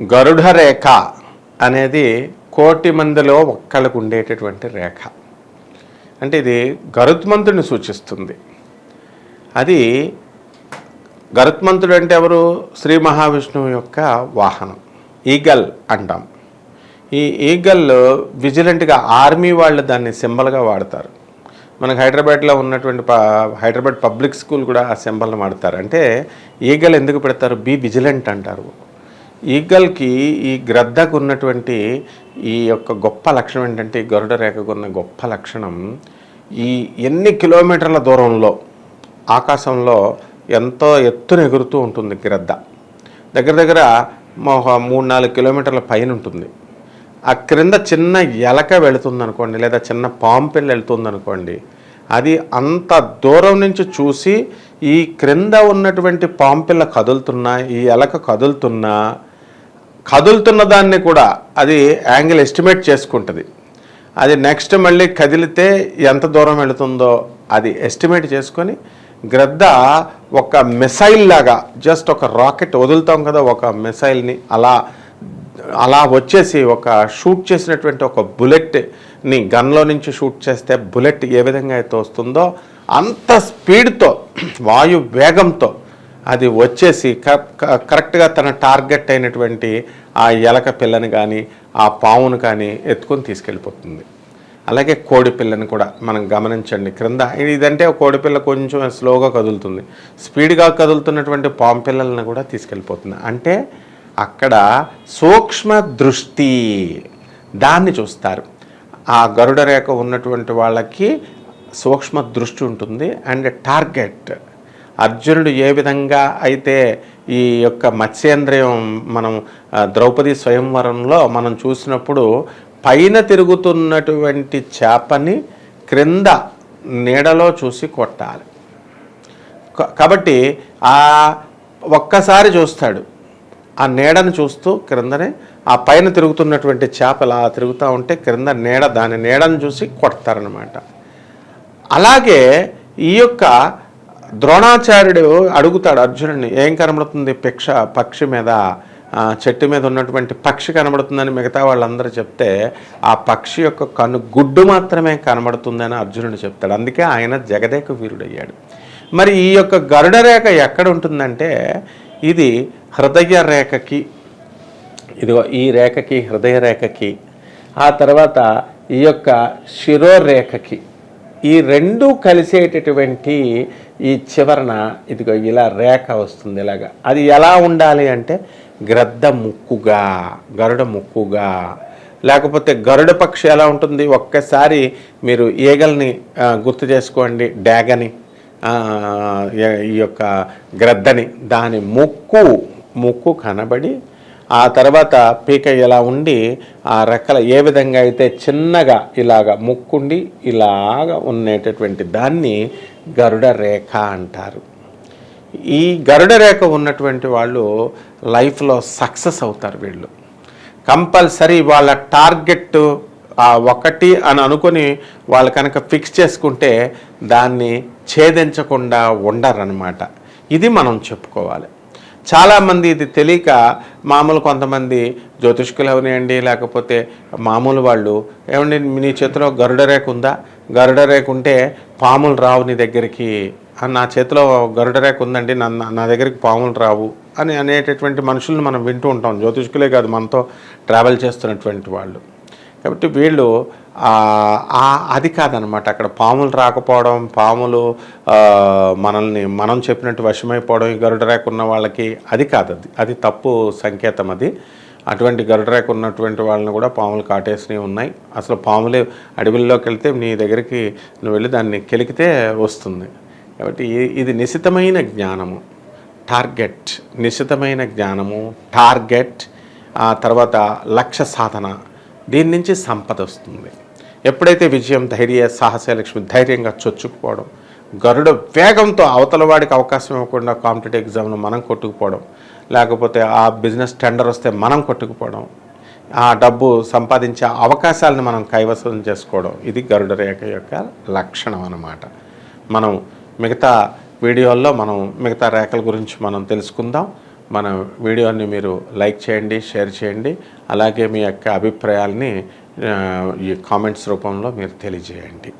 గరుడ రేఖ అనేది కోటి మందిలో ఒక్కళ్ళకు ఉండేటటువంటి రేఖ. అంటే ఇది గరుత్మంతుడిని సూచిస్తుంది. అది గరుత్మంతుడు అంటే ఎవరు? శ్రీ మహావిష్ణువు యొక్క వాహనం. ఈగల్ అంటాం. ఈ ఈగల్ విజిలెంట్గా ఆర్మీ వాళ్ళు దాన్ని సింబల్గా వాడతారు. మనకు హైదరాబాద్లో ఉన్నటువంటి ప హైదరాబాద్ పబ్లిక్ స్కూల్ కూడా ఆ సింబల్ని వాడతారు. అంటే ఈగల్ ఎందుకు పెడతారు? బీ విజిలెంట్ అంటారు. ఈగల్కి ఈ గ్రద్దకు ఉన్నటువంటి ఈ యొక్క గొప్ప లక్షణం ఏంటంటే గరుడ రేఖకు ఉన్న గొప్ప లక్షణం ఈ ఎన్ని కిలోమీటర్ల దూరంలో ఆకాశంలో ఎంతో ఎత్తున ఎగురుతూ ఉంటుంది గ్రద్ద. దగ్గర దగ్గర ఒక మూడు నాలుగు కిలోమీటర్ల పైన ఉంటుంది. ఆ క్రింద చిన్న ఎలక వెళుతుంది అనుకోండి లేదా చిన్న పాంపిల్ వెళుతుంది అనుకోండి అది అంత దూరం నుంచి చూసి ఈ క్రింద ఉన్నటువంటి పాంపిల్ల కదులుతున్నా ఈ ఎలక కదులుతున్నా కదులుతున్న దాన్ని కూడా అది యాంగిల్ ఎస్టిమేట్ చేసుకుంటుంది. అది నెక్స్ట్ మళ్ళీ కదిలితే ఎంత దూరం వెళుతుందో అది ఎస్టిమేట్ చేసుకొని గ్రద్ద ఒక మిసైల్ లాగా జస్ట్ ఒక రాకెట్ వదులుతాం కదా ఒక మిసైల్ని అలా అలా వచ్చేసి ఒక షూట్ చేసినటువంటి ఒక బుల్లెట్ని గన్లో నుంచి షూట్ చేస్తే బుల్లెట్ ఏ విధంగా అయితే వస్తుందో అంత స్పీడ్తో వాయు వేగంతో అది వచ్చేసి కరెక్ట్గా తన టార్గెట్ అయినటువంటి ఆ ఎలక పిల్లని కానీ ఆ పావును కానీ ఎత్తుకొని తీసుకెళ్ళిపోతుంది. అలాగే కోడి పిల్లని కూడా మనం గమనించండి. క్రింద ఇదంటే కోడి పిల్ల కొంచెం స్లోగా కదులుతుంది. స్పీడ్గా కదులుతున్నటువంటి పాము పిల్లలను కూడా తీసుకెళ్ళిపోతుంది. అంటే అక్కడ సూక్ష్మ దృష్టి దాన్ని చూస్తారు. ఆ గరుడ రేఖ ఉన్నటువంటి వాళ్ళకి సూక్ష్మ దృష్టి ఉంటుంది. అండ్ టార్గెట్ అర్జునుడు ఏ విధంగా అయితే ఈ యొక్క మత్స్యేంద్రియం మనం ద్రౌపది స్వయంవరంలో మనం చూసినప్పుడు పైన తిరుగుతున్నటువంటి చేపని క్రింద నీడలో చూసి కొట్టాలి. కాబట్టి ఆ ఒక్కసారి చూస్తాడు. ఆ నీడను చూస్తూ క్రిందనే ఆ పైన తిరుగుతున్నటువంటి చేపలా తిరుగుతూ ఉంటే క్రింద నీడ దాని నీడను చూసి కొడతారనమాట అలాగే ఈ యొక్క ద్రోణాచార్యుడు అడుగుతాడు అర్జునుడిని ఏం కనబడుతుంది? పిక్ష పక్షి మీద చెట్టు మీద ఉన్నటువంటి పక్షి కనబడుతుందని మిగతా వాళ్ళందరూ చెప్తే ఆ పక్షి యొక్క కన్ను గుడ్డు మాత్రమే కనబడుతుందని అర్జునుడు చెప్తాడు. అందుకే ఆయన జగదేక వీరుడయ్యాడు. మరి ఈ యొక్క గరుడ రేఖ ఎక్కడ ఉంటుందంటే ఇది హృదయ రేఖకి ఇదిగో ఈ రేఖకి హృదయ రేఖకి ఆ తర్వాత ఈ యొక్క శిరోరేఖకి ఈ రెండు కలిసేటటువంటి ఈ చివరన ఇదిగో ఇలా రేఖ వస్తుంది ఇలాగా. అది ఎలా ఉండాలి అంటే గ్రద్ద ముక్కుగా గరుడ ముక్కుగా. లేకపోతే గరుడ పక్షి ఎలా ఉంటుంది? ఒక్కసారి మీరు ఈగల్ని గుర్తు చేసుకోండి. డ్యాగని ఈ యొక్క గ్రద్దని. దాని ముక్కు ముక్కు కనబడి ఆ తర్వాత పీక ఇలా ఉండి ఆ రెక్కల ఏ విధంగా అయితే చిన్నగా ఇలాగా ముక్కుండి ఇలాగా ఉండేటటువంటి దాన్ని గరుడ రేఖ అంటారు. ఈ గరుడ రేఖ ఉన్నటువంటి వాళ్ళు లైఫ్లో సక్సెస్ అవుతారు వీళ్ళు. కంపల్సరీ వాళ్ళ టార్గెట్ ఆ ఒకటి అని అనుకొని వాళ్ళు కనుక ఫిక్స్ చేసుకుంటే దాన్ని ఛేదించకుండా ఉండరనమాట ఇది మనం చెప్పుకోవాలి. చాలామంది ఇది తెలియక మామూలు కొంతమంది జ్యోతిష్కులు అవనియండి లేకపోతే మామూలు వాళ్ళు ఏమండి నీ చేతిలో గరుడ రేఖ ఉందా? గరుడ రేఖ ఉంటే పాములు రావు నీ దగ్గరికి. నా చేతిలో గరుడ రేఖ ఉందండి నన్ను నా దగ్గరికి పాములు రావు అని అనేటటువంటి మనుషుల్ని మనం వింటూ ఉంటాం. జ్యోతిష్కులే కాదు మనతో ట్రావెల్ చేస్తున్నటువంటి వాళ్ళు. కాబట్టి వీళ్ళు అది కాదనమాట. అక్కడ పాములు రాకపోవడం పాములు మనల్ని మనం చెప్పినట్టు వశమైపోవడం ఈ గరుడ రేఖ ఉన్న వాళ్ళకి అది కాదు. అది అది తప్పు సంకేతం అది. అటువంటి గరుడ రేఖ ఉన్నటువంటి వాళ్ళని కూడా పాములు కాటేసినవి ఉన్నాయి. అసలు పాములే అడవుల్లోకి వెళ్తే నీ దగ్గరికి నువ్వు వెళ్ళి దాన్ని కెలికితే వస్తుంది. కాబట్టి ఇది నిశితమైన జ్ఞానము. టార్గెట్ నిశితమైన జ్ఞానము. టార్గెట్ ఆ తర్వాత లక్ష్య సాధన. దీని నుంచి సంపద వస్తుంది. ఎప్పుడైతే విజయం ధైర్య సాహసలక్ష్మి ధైర్యంగా చొచ్చుకుపోవడం గరుడ వేగంతో అవతల వాడికి అవకాశం ఇవ్వకుండా కాంపిటేటివ్ ఎగ్జామ్ను మనం కొట్టుకుపోవడం లేకపోతే ఆ బిజినెస్ టెండర్ వస్తే మనం కొట్టుకుపోవడం ఆ డబ్బు సంపాదించే అవకాశాలను మనం కైవసం చేసుకోవడం ఇది గరుడ రేఖ యొక్క లక్షణం అన్నమాట. మనం మిగతా వీడియోల్లో మనం మిగతా రేఖల గురించి మనం తెలుసుకుందాం. మన వీడియోని మీరు లైక్ చేయండి షేర్ చేయండి. అలాగే మీ యొక్క అభిప్రాయాల్ని ఈ కామెంట్స్ రూపంలో మీరు తెలియజేయండి.